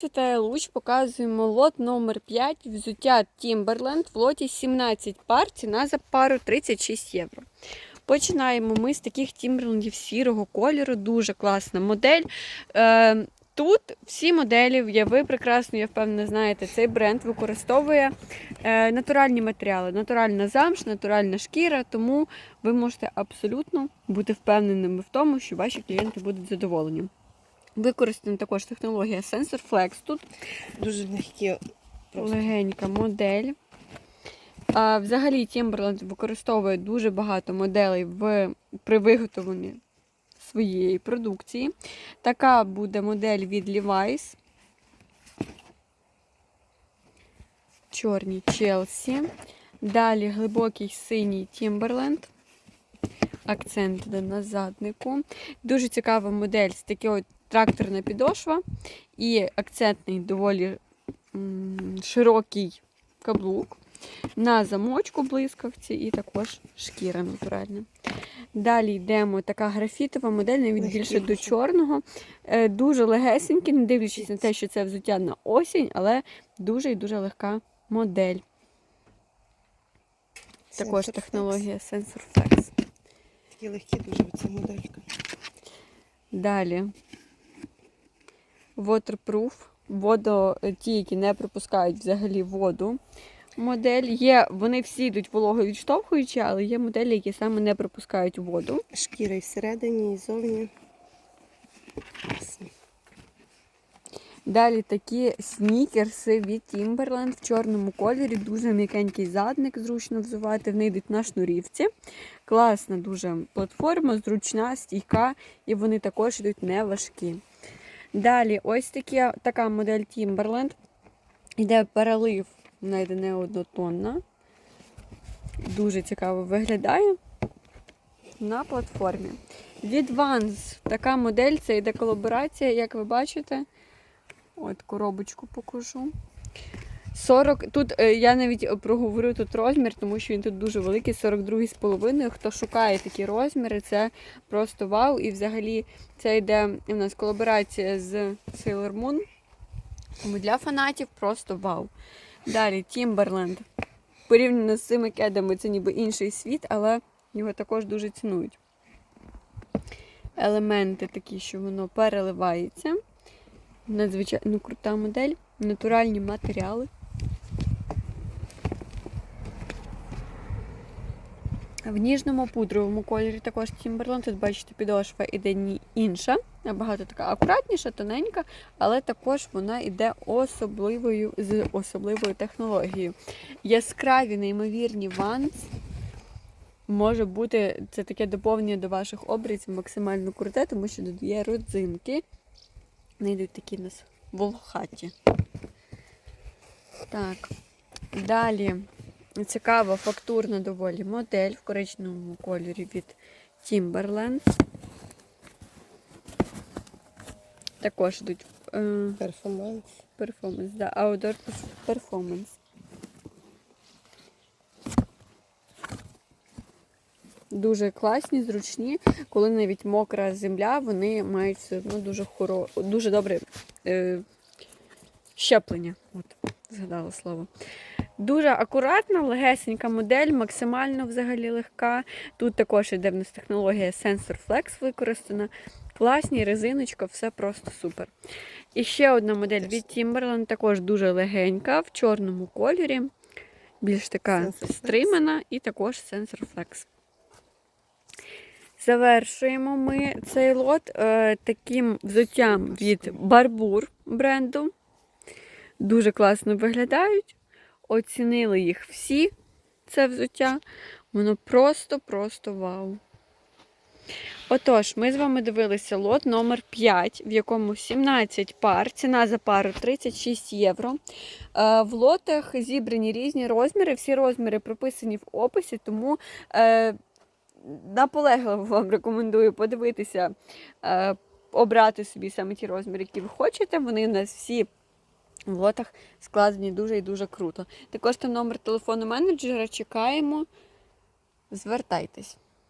Це луч показуємо лот номер 5 взуття Timberland в лоті 17 пар, ціна за пару 36 євро. Починаємо ми з таких Timberlandів сірого кольору, дуже класна модель. Е, Тут всі моделі, є ви прекрасно, я впевнена, знаєте, цей бренд використовує е, натуральні матеріали, натуральна замш, натуральна шкіра, тому ви можете абсолютно бути впевненими в тому, що ваші клієнти будуть задоволені. Використана також технологія Sensor Flex. Тут Дуже легкі. Просто. легенька модель. А, взагалі Timberland використовує дуже багато моделей в, при виготовленні своєї продукції. Така буде модель від Levi's. Чорні Chelsea. Далі глибокий синій Timberland. Акцент на заднику. Дуже цікава модель з такою тракторна підошва і акцентний доволі широкий каблук. На замочку блискавці і також шкіра натуральна. Далі йдемо така графітова модель, навіть більше до чорного. Е, Дуже легесенький, не дивлячись на те, що це взуття на осінь, але дуже і дуже легка модель. Також Sensor технологія Sensor Flex. Flex. Такі легкі дуже ця моделька. Далі. Waterproof. Водо, е, ті, які не пропускають взагалі воду. Модель є, вони всі йдуть вологовідштовхуючі, але є моделі, які саме не пропускають воду. Шкіра і всередині, і зовні. Далі такі снікерси від Timberland в чорному кольорі. Дуже м'якенький задник, зручно взувати. Вони йдуть на шнурівці. Класна дуже платформа, зручна, стійка, і вони також йдуть не важкі. Далі, ось такі, така модель Timberland. Йде перелив, навіть неоднотонна. не однотонна. Дуже цікаво виглядає на платформі. Від Vans така модель, це йде колаборація, як ви бачите. От коробочку покажу. 40, тут е, я навіть проговорю тут розмір, тому що він тут дуже великий, 42,5. Хто шукає такі розміри, це просто вау. І взагалі це йде у нас колаборація з Sailor Moon. Тому для фанатів просто вау. Далі Timberland. Порівняно з цими кедами, це ніби інший світ, але його також дуже цінують. Елементи такі, що воно переливається. Надзвичайно крута модель. Натуральні матеріали. В ніжному пудровому кольорі також Timberland. Тут бачите, підошва іде інша, набагато така акуратніша, тоненька, але також вона йде особливою з особливою технологією. Яскраві, неймовірні ванс. Може бути це таке доповнення до ваших обрізів максимально круте, тому що додає родзинки. Вони йдуть такі у нас волохаті. Так. Далі цікава фактурна доволі модель в коричневому кольорі від Timberland. Також йдуть е, Перформанс. перформанс, да, Outdoor Performance. Дуже класні, зручні. Коли навіть мокра земля, вони мають все одно дуже хоро... дуже добре е... щеплення. От, згадала слово. Дуже акуратна, легесенька модель, максимально взагалі легка. Тут також іде в нас технологія Sensor Flex використана. Класні, резиночка, все просто супер. І ще одна модель від Timberland, також дуже легенька, в чорному кольорі. Більш така Sensor стримана, і також Sensor Flex. Завершуємо ми цей лот е, таким взуттям від Барбур бренду. Дуже класно виглядають. Оцінили їх всі, це взуття. Воно просто-просто вау. Отож, ми з вами дивилися лот номер 5, в якому 17 пар. Ціна за пару 36 євро. Е, В лотах зібрані різні розміри. Всі розміри прописані в описі, тому е, наполегливо вам рекомендую подивитися, е, обрати собі саме ті розміри, які ви хочете. Вони у нас всі в лотах складені дуже і дуже круто. Також там номер телефону менеджера чекаємо. Звертайтесь.